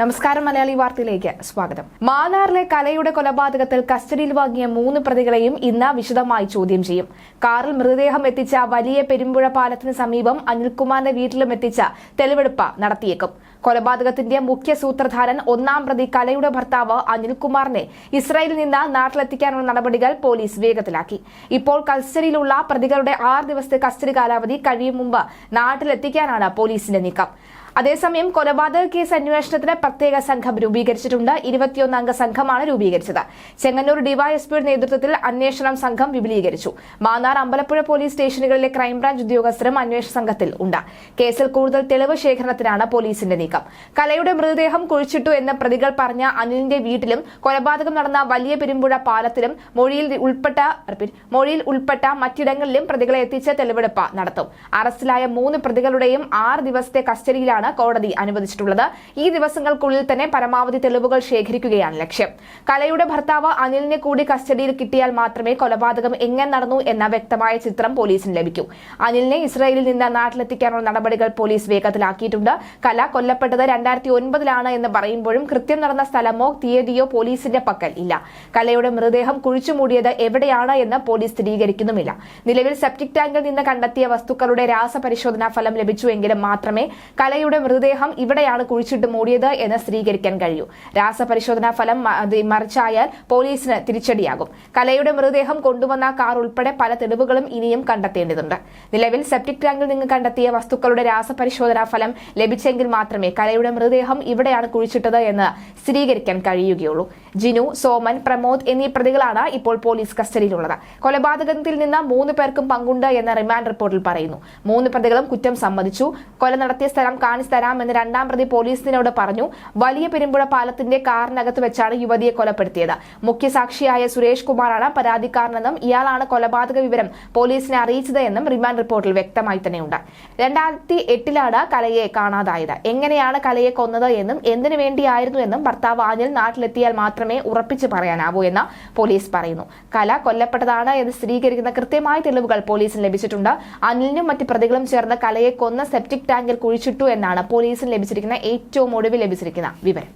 നമസ്കാരം മലയാളി വാർത്തയിലേക്ക് സ്വാഗതം. മാന്നാറിലെ കലയുടെ കൊലപാതകത്തിൽ കസ്റ്റഡിയിൽ വാങ്ങിയ മൂന്ന് പ്രതികളെയും ഇന്ന് വിശദമായി ചോദ്യം ചെയ്യും. കാറിൽ മൃതദേഹം എത്തിച്ച വലിയ പെരുമ്പുഴ പാലത്തിന് സമീപം അനിൽകുമാറിന്റെ വീട്ടിലും എത്തിച്ച തെളിവെടുപ്പ് നടത്തിയേക്കും. കൊലപാതകത്തിന്റെ മുഖ്യ സൂത്രധാരൻ ഒന്നാം പ്രതി കലയുടെ ഭർത്താവ് അനിൽകുമാറിനെ ഇസ്രായേലിൽ നിന്ന് നാട്ടിലെത്തിക്കാനുള്ള നടപടികൾ പോലീസ് വേഗത്തിലാക്കി. ഇപ്പോൾ കസ്റ്റഡിയിലുള്ള പ്രതികളുടെ ആറ് ദിവസത്തെ കസ്റ്റഡി കാലാവധി കഴിയും മുമ്പ് നാട്ടിലെത്തിക്കാനാണ് പോലീസിന്റെ നീക്കം. അതേസമയം കൊലപാതക കേസ് അന്വേഷണത്തിന് പ്രത്യേക സംഘം രൂപീകരിച്ചിട്ടുണ്ട്. ഇരുപത്തിയൊന്ന് അംഗ സംഘമാണ് രൂപീകരിച്ചത്. ചെങ്ങന്നൂർ ഡിവൈഎസ്പിയുടെ നേതൃത്വത്തിൽ അന്വേഷണം സംഘം വിപുലീകരിച്ചു. മാന്നാർ അമ്പലപ്പുഴ പോലീസ് സ്റ്റേഷനുകളിലെ ക്രൈംബ്രാഞ്ച് ഉദ്യോഗസ്ഥരും അന്വേഷണ സംഘത്തിൽ ഉണ്ട്. കേസിൽ കൂടുതൽ തെളിവ് ശേഖരണത്തിനാണ് പോലീസിന്റെ നീക്കം. കലയുടെ മൃതദേഹം കുഴിച്ചിട്ടു എന്ന് പ്രതികൾ പറഞ്ഞ അനിലിന്റെ വീട്ടിലും കൊലപാതകം നടന്ന വലിയ പെരുമ്പുഴ പാലത്തിലും മൊഴിയിൽ ഉൾപ്പെട്ട മൊഴിയിൽ ഉൾപ്പെട്ട മറ്റിടങ്ങളിലും പ്രതികളെ എത്തിച്ച് തെളിവെടുപ്പ് നടത്തും. അറസ്റ്റിലായ മൂന്ന് പ്രതികളുടെയും ആറ് ദിവസത്തെ കസ്റ്റഡിയിലാണ് കോടതി അനുവദിച്ചിട്ടുള്ളത്. ഈ ദിവസങ്ങൾക്കുള്ളിൽ തന്നെ പരമാവധി തെളിവുകൾ ശേഖരിക്കുകയാണ് ലക്ഷ്യം. കലയുടെ ഭർത്താവ് അനിലിനെ കൂടി കസ്റ്റഡിയിൽ കിട്ടിയാൽ മാത്രമേ കൊലപാതകം എങ്ങനെ നടന്നു എന്ന വ്യക്തമായ ചിത്രം പോലീസിന് ലഭിക്കൂ. അനിലിനെ ഇസ്രായേലിൽ നിന്ന് നാട്ടിലെത്തിക്കാനുള്ള നടപടികൾ പോലീസ് വേഗത്തിലാക്കിയിട്ടുണ്ട്. കല കൊല്ലപ്പെട്ടത് രണ്ടായിരത്തി ഒൻപതിലാണ് എന്ന് പറയുമ്പോഴും കൃത്യം നടന്ന സ്ഥലമോ തീയതിയോ പോലീസിന്റെ പക്കൽ ഇല്ല. കലയുടെ മൃതദേഹം കുഴിച്ചുമൂടിയത് എവിടെയാണ് എന്ന് പോലീസ് സ്ഥിരീകരിക്കുന്നുമില്ല. നിലവിൽ സെപ്റ്റിക് ടാങ്കിൽ നിന്ന് കണ്ടെത്തിയ വസ്തുക്കളുടെ രാസപരിശോധനാ ഫലം ലഭിച്ചുവെങ്കിലും മാത്രമേ കലയുടെ മൃതദേഹം ഇവിടെയാണ് കുഴിച്ചിട്ട് മൂടിയത് എന്ന് സ്ഥിരീകരിക്കാൻ കഴിയൂ. രാസപരിശോധനാ ഫലം മറിച്ചായാൽ പോലീസിന് തിരിച്ചടിയാകും. കലയുടെ മൃതദേഹം കൊണ്ടുവന്ന കാർ ഉൾപ്പെടെ പല തെളിവുകളും ഇനിയും കണ്ടെത്തേണ്ടതുണ്ട്. നിലവിൽ സെപ്റ്റിക് ടാങ്കിൽ നിന്ന് കണ്ടെത്തിയ വസ്തുക്കളുടെ രാസപരിശോധനാ ഫലം ലഭിച്ചെങ്കിൽ മാത്രമേ കലയുടെ മൃതദേഹം ഇവിടെയാണ് കുഴിച്ചിട്ടത് എന്ന് സ്ഥിരീകരിക്കാൻ കഴിയുകയുള്ളൂ. ജിനു സോമൻ പ്രമോദ് എന്നീ പ്രതികളാണ് ഇപ്പോൾ പോലീസ് കസ്റ്റഡിയിലുള്ളത്. കൊലപാതകത്തിൽ നിന്ന് മൂന്ന് പേർക്കും പങ്കുണ്ട് എന്ന് റിമാൻഡ് റിപ്പോർട്ടിൽ പറയുന്നു. മൂന്ന് പ്രതികളും കുറ്റം സമ്മതിച്ചു. കൊല നടത്തിയ സ്ഥലം കാണിച്ചു തരാമെന്ന് രണ്ടാം പ്രതി പോലീസിനോട് പറഞ്ഞു. വലിയ പെരുമ്പുഴ പാലത്തിന്റെ കാറിനകത്ത് വെച്ചാണ് യുവതിയെ കൊലപ്പെടുത്തിയത്. മുഖ്യസാക്ഷിയായ സുരേഷ് കുമാറാണ് പരാതിക്കാരനെന്നും ഇയാളാണ് കൊലപാതക വിവരം പോലീസിനെ അറിയിച്ചതെന്നും റിമാൻഡ് റിപ്പോർട്ടിൽ വ്യക്തമായി തന്നെയുണ്ട്. രണ്ടായിരത്തി എട്ടിലാണ് കലയെ കാണാതായത്. എങ്ങനെയാണ് കലയെ കൊന്നത് എന്നും എന്തിനു വേണ്ടിയായിരുന്നു എന്നും ഭർത്താവ് ആനിൽ നാട്ടിലെത്തിയാൽ മാത്രമേ ഉറപ്പിച്ചു പറയാനാവൂ എന്ന് പോലീസ് പറയുന്നു. കല കൊല്ലപ്പെട്ടതാണ് എന്ന് സ്ഥിരീകരിക്കുന്ന കൃത്യമായ തെളിവുകൾ പോലീസിന് ലഭിച്ചിട്ടുണ്ട്. അനിലിനും മറ്റ് പ്രതികളും ചേർന്ന് കലയെ കൊന്ന സെപ്റ്റിക് ടാങ്കിൽ കുഴിച്ചിട്ടു എന്നാണ് പോലീസിന് ലഭിച്ചിരിക്കുന്ന ഏറ്റവും ഒടുവിൽ ലഭിച്ചിരിക്കുന്ന വിവരം.